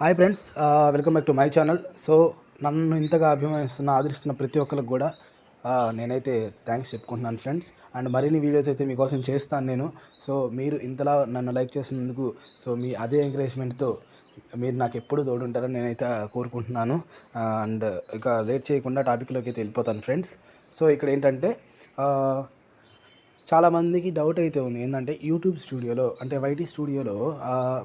Hi friends welcome back to my channel so నన్ను ఇంతగా అభిమానిస్తున్న ఆదరిస్తున్న ప్రతి ఒక్కరికి కూడా uh, నేనైతే థ్యాంక్స్ చెప్పుకుంటున్నాను ఫ్రెండ్స్ అండ్ మరిన్ని వీడియోస్ అయితే మీకోసం చేస్తాను నేను. సో మీరు ఇంతలా నన్ను లైక్ చేసినందుకు సో మీ అదే ఎంకరేజ్మెంట్తో మీరు నాకు ఎప్పుడు తోడుంటారని నేనైతే కోరుకుంటున్నాను. Uh, అండ్ ఇక లేట్ చేయకుండా టాపిక్లోకి అయితే వెళ్ళిపోతాను ఫ్రెండ్స్ సో ఇక్కడ ఏంటంటే uh, చాలామందికి డౌట్ అయితే ఉంది. ఏంటంటే యూట్యూబ్ స్టూడియోలో అంటే వైటీ స్టూడియోలో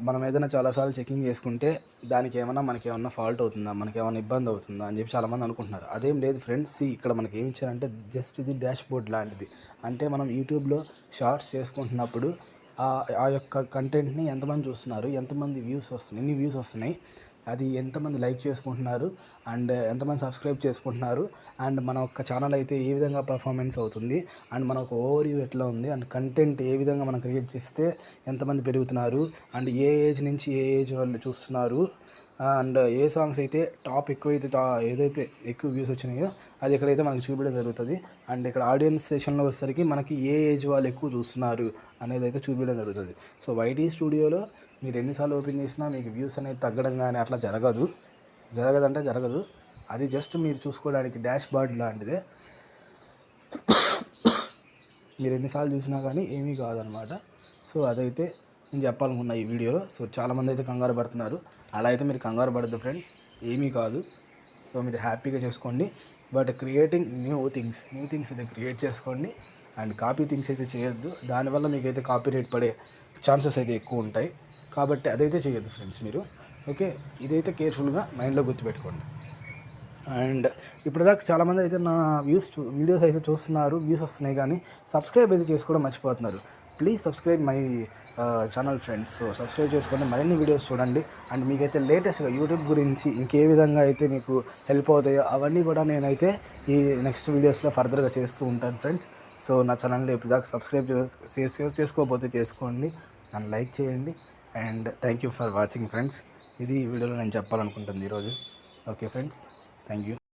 మనం ఏదైనా చాలాసార్లు చెకింగ్ చేసుకుంటే దానికి ఏమైనా మనకి ఏమన్నా ఫాల్ట్ అవుతుందా మనకి ఏమైనా ఇబ్బంది అవుతుందా అని చెప్పి చాలామంది అనుకుంటున్నారు. అదేం లేదు ఫ్రెండ్స్ ఇక్కడ మనకి ఏమి ఇచ్చారంటే జస్ట్ ఇది డాష్ బోర్డ్ లాంటిది. అంటే మనం యూట్యూబ్లో షార్ట్స్ చేసుకుంటున్నప్పుడు ఆ ఆ యొక్క కంటెంట్ని ఎంతమంది చూస్తున్నారు ఎంతమంది వ్యూస్ వస్తున్నాయి ఎన్ని వ్యూస్ వస్తున్నాయి అది ఎంతమంది లైక్ చేసుకుంటున్నారు అండ్ ఎంతమంది సబ్స్క్రైబ్ చేసుకుంటున్నారు అండ్ మన యొక్క ఛానల్ అయితే ఏ విధంగా పర్ఫార్మెన్స్ అవుతుంది అండ్ మన ఒక ఓవర్ వ్యూ ఎట్లా ఉంది అండ్ కంటెంట్ ఏ విధంగా మనం క్రియేట్ చేస్తే ఎంతమంది పెరుగుతున్నారు అండ్ ఏ ఏజ్ నుంచి ఏ ఏజ్ వాళ్ళు చూస్తున్నారు? అండ్ ఏ సాంగ్స్ అయితే టాప్ ఎక్కువైతే టా ఏదైతే ఎక్కువ వ్యూస్ వచ్చినాయో అది ఎక్కడైతే మనకి చూపించడం జరుగుతుంది అండ్ ఇక్కడ ఆడియన్స్ సెషన్లో వచ్చేసరికి మనకి ఏ ఏజ్ వాళ్ళు ఎక్కువ చూస్తున్నారు అనేది అయితే చూపించడం జరుగుతుంది. సో వైటీ స్టూడియోలో మీరు ఎన్నిసార్లు ఓపెన్ చేసినా మీకు వ్యూస్ అనేది తగ్గడం కానీ అట్లా జరగదు. జరగదంటే జరగదు. అది జస్ట్ మీరు చూసుకోవడానికి డాష్ బోర్డ్ లాంటిదే. మీరు ఎన్నిసార్లు చూసినా కానీ ఏమీ కాదనమాట. సో అదైతే నేను చెప్పాలనుకున్నా ఈ వీడియోలో. సో చాలామంది అయితే కంగారు పడుతున్నారు. అలా అయితే మీరు కంగారు పడద్దు ఫ్రెండ్స్. ఏమీ కాదు. సో మీరు హ్యాపీగా చేసుకోండి. But creating new things new things అయితే క్రియేట్ చేసుకోండి. అండ్ కాపీ థింగ్స్ అయితే చేయొద్దు. దానివల్ల మీకైతే కాపీ రేట్ పడే ఛాన్సెస్ అయితే ఎక్కువ ఉంటాయి. కాబట్టి అదైతే చేయొద్దు ఫ్రెండ్స్ మీరు. ఓకే ఇదైతే కేర్ఫుల్గా మైండ్లో గుర్తుపెట్టుకోండి. అండ్ ఇప్పటిదాకా చాలామంది అయితే నా వ్యూస్ చూ- వీడియోస్ అయితే చూస్తున్నారు వ్యూస్ వస్తున్నాయి కానీ సబ్స్క్రైబ్ అయితే చేసుకోవడం మర్చిపోతున్నారు. Please subscribe my channel friends so subscribe చేసుకోండి మరిన్ని వీడియోస్ చూడండి. అండ్ మీకైతే లేటెస్ట్గా యూట్యూబ్ గురించి ఇంకే విధంగా అయితే మీకు హెల్ప్ అవుతాయో అవన్నీ కూడా నేనైతే ఈ నెక్స్ట్ వీడియోస్లో ఫర్దర్గా చేస్తూ ఉంటాను ఫ్రెండ్స్ సో నా ఛానల్ని ఇప్పుడు దాకా సబ్స్క్రైబ్ చేసుకోకపోతే చేసుకోండి. అండ్ లైక్ చేయండి. And thank you for watching friends. ఇది వీడియోలో నేను చెప్పాలనుకుంటుంది ఈరోజు. Okay friends thank you.